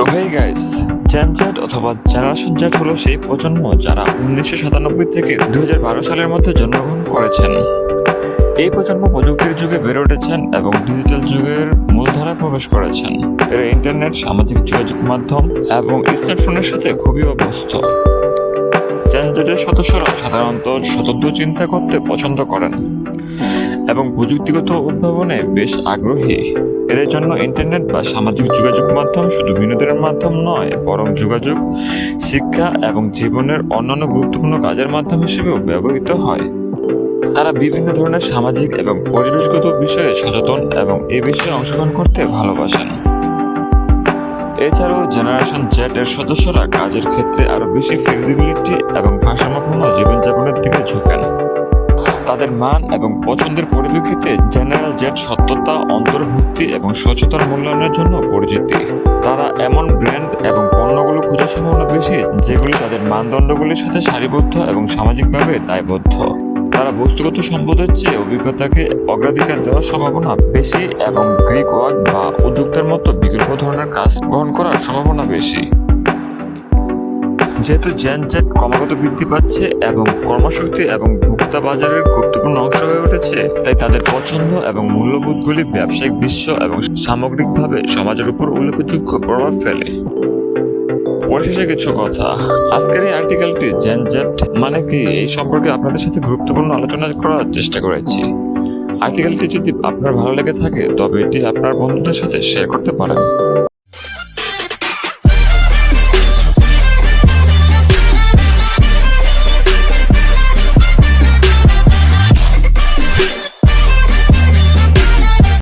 তো hey guys Z অথবা generation Z হলো সেই প্রজন্ম যারা উনিশশো সাতানব্বই থেকে দু হাজার বারো সালের মধ্যে জন্মগ্রহণ করেছেন। এই প্রজন্ম প্রযুক্তির যুগে বেড়ে উঠেছেন এবং ডিজিটাল যুগের মূলধারায় প্রবেশ করেছেন। এরা ইন্টারনেট সামাজিক যোগাযোগ মাধ্যম এবং স্মার্টফোনের সাথে খুবই অভ্যস্ত। জেন সদস্যরা সাধারণত স্বতন্ত্র চিন্তা করতে পছন্দ করেন। এবং প্রযুক্তিগত উদ্ভাবনে বেশ আগ্রহী। এদের জন্য ইন্টারনেট বা সামাজিক যোগাযোগ মাধ্যম শুধু বিনোদনের মাধ্যম নয়, বরং যোগাযোগ, শিক্ষা এবং জীবনের অন্যান্য গুরুত্বপূর্ণ কাজের মাধ্যম হিসেবেও ব্যবহৃত হয়। তারা বিভিন্ন ধরনের সামাজিক এবং পরিবেশগত বিষয়ে সচেতন এবং এ বিষয়ে অংশগ্রহণ করতে ভালোবাসেন। এছাড়াও জেনারেশন জেড এর সদস্যরা কাজের ক্ষেত্রে আরও বেশি ফ্লেক্সিবিলিটি এবং ভারসাম্যপূর্ণ জীবনযাপনের দিকে ঝুঁকেন। তাদের মান এবং পছন্দের পরিপ্রেক্ষিতে জেনারেল জেট সত্যতা, অন্তর্ভুক্তি এবং সচেতন মূল্যায়নের জন্য পরিচিতি। তারা এমন ব্র্যান্ড এবং পণ্যগুলো খোঁজার সম্ভাবনা বেশি, যেগুলি তাদের মানদণ্ডগুলির সাথে সারিবদ্ধ এবং সামাজিকভাবে দায়বদ্ধ। তারা বস্তুগত সম্পদের চেয়ে অভিজ্ঞতাকে অগ্রাধিকার দেওয়ার সম্ভাবনা বেশি এবং গ্রিক ওয়ার্ক বা উদ্যোক্তার মতো বিকল্প ধরনের কাজ গ্রহণ করার সম্ভাবনা বেশি। যেহেতু জেন জেট ক্রমাগত বৃদ্ধি পাচ্ছে এবং কর্মশক্তি এবং ভোক্তা বাজারের গুরুত্বপূর্ণ অংশ হয়ে উঠেছে, তাই তাদের পছন্দ এবং মূল্যবোধগুলি ব্যবসায়িক বিশ্ব এবং সামগ্রিকভাবে সমাজের উপর উল্লেখযোগ্য প্রভাব ফেলে। পরিশেষে কিছু কথা। আজকের এই আর্টিকেলটি জেন জেট মানে কি এই সম্পর্কে আপনাদের সাথে গুরুত্বপূর্ণ আলোচনা করার চেষ্টা করেছি। আর্টিকেলটি যদি আপনার ভালো লেগে থাকে, তবে এটি আপনার বন্ধুদের সাথে শেয়ার করতে পারেন।